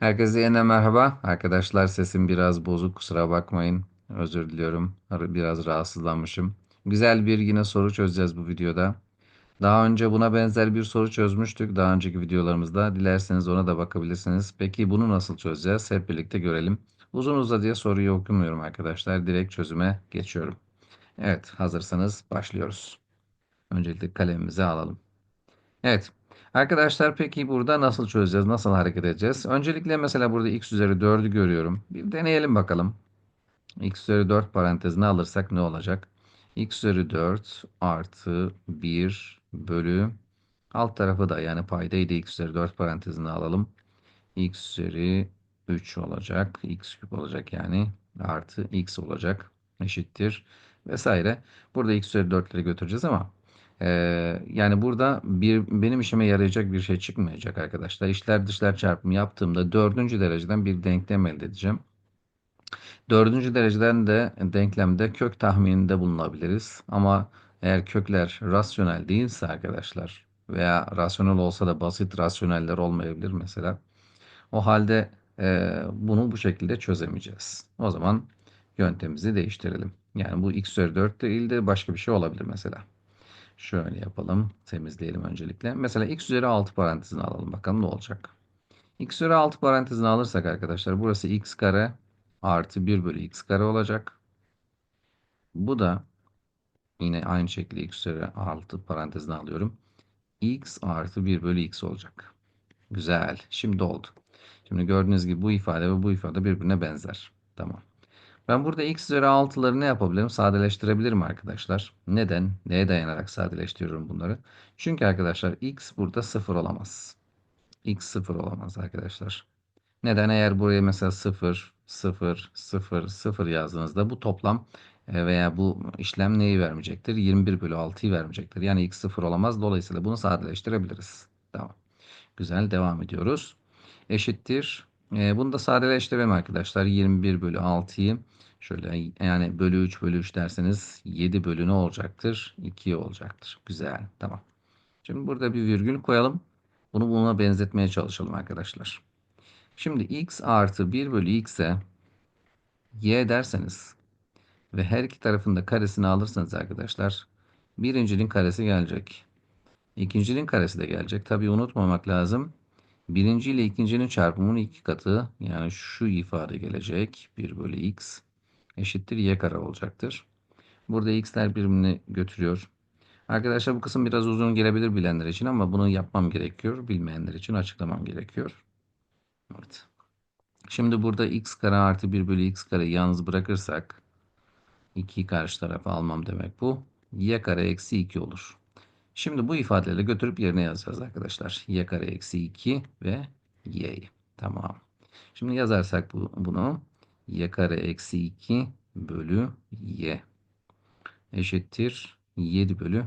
Herkese yeniden merhaba. Arkadaşlar sesim biraz bozuk kusura bakmayın. Özür diliyorum. Biraz rahatsızlanmışım. Güzel bir yine soru çözeceğiz bu videoda. Daha önce buna benzer bir soru çözmüştük daha önceki videolarımızda. Dilerseniz ona da bakabilirsiniz. Peki bunu nasıl çözeceğiz? Hep birlikte görelim. Uzun uzadıya soruyu okumuyorum arkadaşlar. Direkt çözüme geçiyorum. Evet hazırsanız başlıyoruz. Öncelikle kalemimizi alalım. Evet. Arkadaşlar peki burada nasıl çözeceğiz? Nasıl hareket edeceğiz? Öncelikle mesela burada x üzeri 4'ü görüyorum. Bir deneyelim bakalım. x üzeri 4 parantezine alırsak ne olacak? x üzeri 4 artı 1 bölü alt tarafı da yani paydayı da x üzeri 4 parantezine alalım. x üzeri 3 olacak. x küp olacak yani. Artı x olacak. Eşittir. Vesaire. Burada x üzeri 4'leri götüreceğiz ama ee, yani burada bir benim işime yarayacak bir şey çıkmayacak arkadaşlar. İşler dışlar çarpımı yaptığımda dördüncü dereceden bir denklem elde edeceğim. Dördüncü dereceden de denklemde kök tahmininde bulunabiliriz. Ama eğer kökler rasyonel değilse arkadaşlar veya rasyonel olsa da basit rasyoneller olmayabilir mesela. O halde e, bunu bu şekilde çözemeyeceğiz. O zaman yöntemimizi değiştirelim. Yani bu x üzeri 4 değil de başka bir şey olabilir mesela. Şöyle yapalım. Temizleyelim öncelikle. Mesela x üzeri 6 parantezini alalım. Bakalım ne olacak. x üzeri 6 parantezini alırsak arkadaşlar burası x kare artı 1 bölü x kare olacak. Bu da yine aynı şekilde x üzeri 6 parantezini alıyorum. x artı 1 bölü x olacak. Güzel. Şimdi oldu. Şimdi gördüğünüz gibi bu ifade ve bu ifade birbirine benzer. Tamam. Ben burada x üzeri 6'ları ne yapabilirim? Sadeleştirebilirim arkadaşlar. Neden? Neye dayanarak sadeleştiriyorum bunları? Çünkü arkadaşlar x burada 0 olamaz. x 0 olamaz arkadaşlar. Neden? Eğer buraya mesela 0, 0, 0, 0 yazdığınızda bu toplam e, veya bu işlem neyi vermeyecektir? 21 bölü 6'yı vermeyecektir. Yani x 0 olamaz. Dolayısıyla bunu sadeleştirebiliriz. Tamam. Güzel. Devam ediyoruz. Eşittir. E, bunu da sadeleştirelim arkadaşlar. 21 bölü 6'yı şöyle yani bölü 3 bölü 3 derseniz 7 bölü ne olacaktır? 2 olacaktır. Güzel. Tamam. Şimdi burada bir virgül koyalım. Bunu buna benzetmeye çalışalım arkadaşlar. Şimdi x artı 1 bölü x'e y derseniz ve her iki tarafında karesini alırsanız arkadaşlar birincinin karesi gelecek. İkincinin karesi de gelecek. Tabi unutmamak lazım. Birinci ile ikincinin çarpımının iki katı yani şu ifade gelecek. 1 bölü x eşittir y kare olacaktır. Burada x'ler birbirini götürüyor. Arkadaşlar bu kısım biraz uzun gelebilir bilenler için ama bunu yapmam gerekiyor. Bilmeyenler için açıklamam gerekiyor. Evet. Şimdi burada x kare artı 1 bölü x kare yalnız bırakırsak 2'yi karşı tarafa almam demek bu. y kare eksi 2 olur. Şimdi bu ifadeleri götürüp yerine yazacağız arkadaşlar. y kare eksi 2 ve y'yi. Tamam. Şimdi yazarsak bu, bunu y kare eksi 2 bölü y eşittir 7 bölü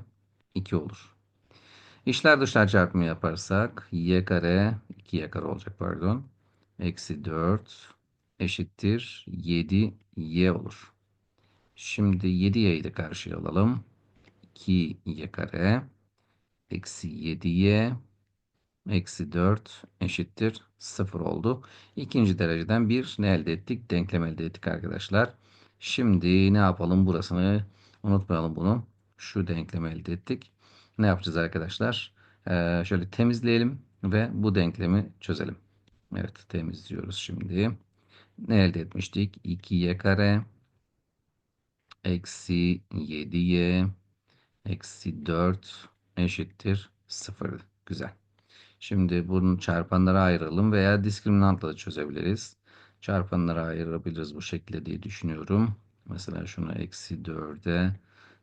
2 olur. İşler dışlar çarpımı yaparsak y kare 2y kare olacak pardon. Eksi 4 eşittir 7y olur. Şimdi 7y'yi de karşıya alalım. 2y kare eksi 7y eksi 4 eşittir 0 oldu. İkinci dereceden bir ne elde ettik? Denklem elde ettik arkadaşlar. Şimdi ne yapalım? Burasını unutmayalım bunu. Şu denklemi elde ettik. Ne yapacağız arkadaşlar? Ee, şöyle temizleyelim ve bu denklemi çözelim. Evet temizliyoruz şimdi. Ne elde etmiştik? 2y kare eksi 7y eksi 4 eşittir 0. Güzel. Şimdi bunun çarpanlara ayıralım veya diskriminantla da çözebiliriz. Çarpanlara ayırabiliriz bu şekilde diye düşünüyorum. Mesela şunu eksi 4'e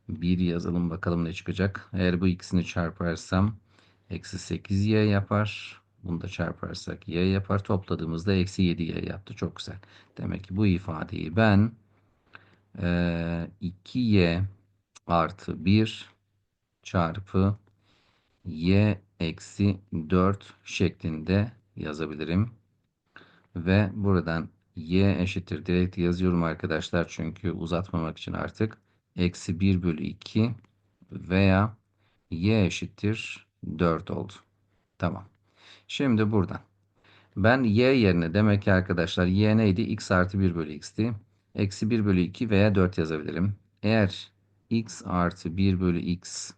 1 yazalım bakalım ne çıkacak. Eğer bu ikisini çarparsam eksi 8y yapar. Bunu da çarparsak y yapar. Topladığımızda eksi 7y yaptı. Çok güzel. Demek ki bu ifadeyi ben e, 2y artı 1 çarpı y eksi 4 şeklinde yazabilirim. Ve buradan y eşittir direkt yazıyorum arkadaşlar. Çünkü uzatmamak için artık eksi 1 bölü 2 veya y eşittir 4 oldu. Tamam. Şimdi buradan Ben y yerine demek ki arkadaşlar y neydi? x artı 1 bölü x'ti. Eksi 1 bölü 2 veya 4 yazabilirim. Eğer x artı 1 bölü x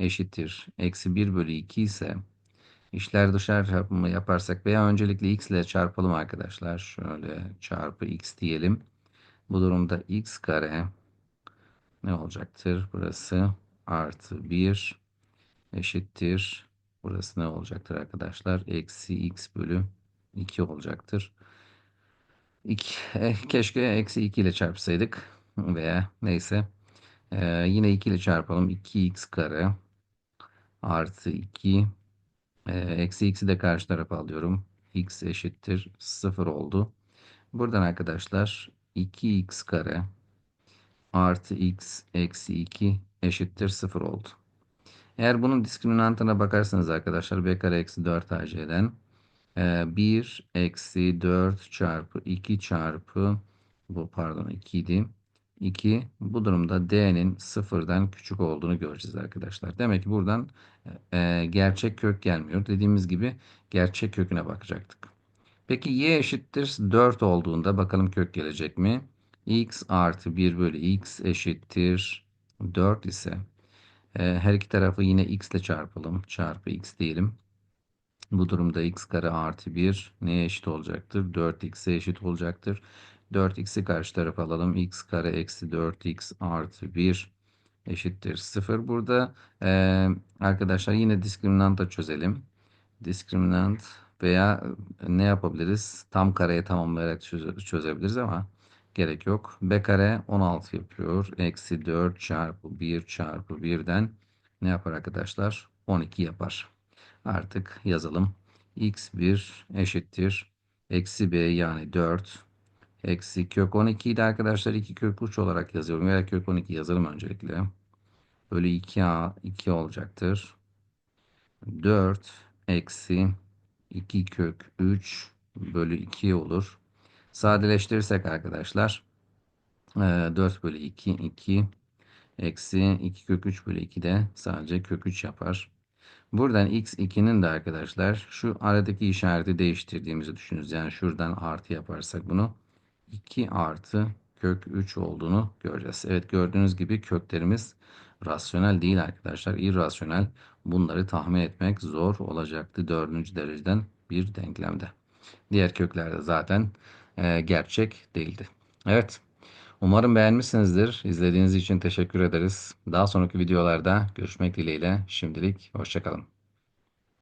eşittir. Eksi 1 bölü 2 ise işler dışarı çarpımı yaparsak veya öncelikle x ile çarpalım arkadaşlar. Şöyle çarpı x diyelim. Bu durumda x kare ne olacaktır? Burası artı 1 eşittir. Burası ne olacaktır arkadaşlar? Eksi x bölü 2 olacaktır. 2, eh, keşke eksi 2 ile çarpsaydık veya neyse. Ee, yine 2 ile çarpalım. 2x kare artı 2 e, eksi x'i de karşı tarafa alıyorum. x eşittir 0 oldu. Buradan arkadaşlar 2x kare artı x eksi 2 eşittir 0 oldu. Eğer bunun diskriminantına bakarsanız arkadaşlar b kare eksi 4 ac'den 1 eksi 4 çarpı 2 çarpı bu pardon 2 idi. 2 bu durumda d'nin sıfırdan küçük olduğunu göreceğiz arkadaşlar. Demek ki buradan e, gerçek kök gelmiyor. Dediğimiz gibi gerçek köküne bakacaktık. Peki y eşittir 4 olduğunda bakalım kök gelecek mi? x artı 1 bölü x eşittir 4 ise e, her iki tarafı yine x ile çarpalım. Çarpı x diyelim. Bu durumda x kare artı 1 neye eşit olacaktır? 4x'e eşit olacaktır. 4x'i karşı tarafa alalım. x kare eksi 4x artı 1 eşittir 0. Burada e, arkadaşlar yine diskriminanta çözelim. Diskriminant veya ne yapabiliriz? Tam kareye tamamlayarak çöze, çözebiliriz ama gerek yok. b kare 16 yapıyor. Eksi 4 çarpı 1 çarpı 1'den ne yapar arkadaşlar? 12 yapar. Artık yazalım. x1 eşittir. Eksi b yani 4. Eksi kök 12'yi de arkadaşlar 2 kök 3 olarak yazıyorum. Veya kök 12 yazalım öncelikle. Bölü 2a 2 olacaktır. 4 eksi 2 kök 3 bölü 2 olur. Sadeleştirirsek arkadaşlar 4 e, bölü 2 2 eksi 2 kök 3 bölü 2 de sadece kök 3 yapar. Buradan x2'nin de arkadaşlar şu aradaki işareti değiştirdiğimizi düşünürüz. Yani şuradan artı yaparsak bunu 2 artı kök 3 olduğunu göreceğiz. Evet gördüğünüz gibi köklerimiz rasyonel değil arkadaşlar. irrasyonel. Bunları tahmin etmek zor olacaktı dördüncü dereceden bir denklemde. Diğer köklerde zaten e, gerçek değildi. Evet. Umarım beğenmişsinizdir. İzlediğiniz için teşekkür ederiz. Daha sonraki videolarda görüşmek dileğiyle. Şimdilik hoşçakalın.